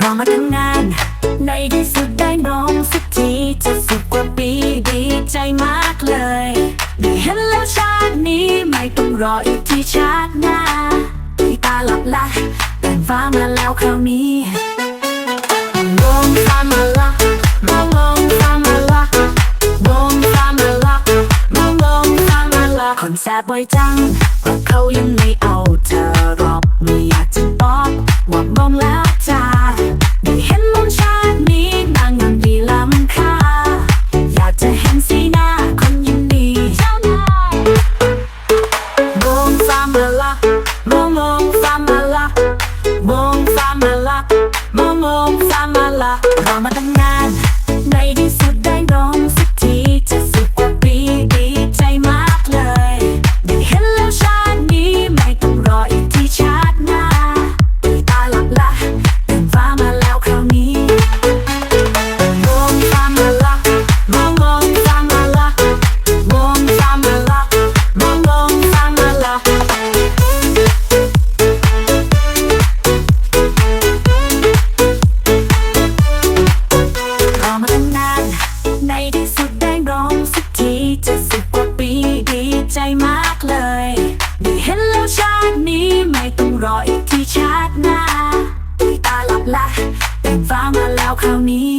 รอมาตั้งนาน ในที่สุดได้น้องสักทีจะสุดกว่าปีดีใจมากเลยได้เห็นแล้วชาตินี้ไม่ต้องรออีกที่ชาติหน้าที่ตาหลับไหลแต่ฟ้ามาแล้วคราวนี้ แสบบ่จังว่าเขายังไม่เอาเธอหรอกไม่อยากจะบอกว่ามองแล้วจ้าได้เห็นมุมชาตินี้นางยังดีลำค่าอยากจะเห็นสีหน้าคนยินดีเจ้านายมองฟ้ามาละมองมองฟ้ามาละมองฟ้ามาละมองมองฟ้ามาละรอมาตั้งนาน มากเลยได้เห็นแล้วชาตินี้ไม่ต้องรออีกที่ชาติหน้าตาหลับละแต่นฟ้ามาแล้วคราวนี้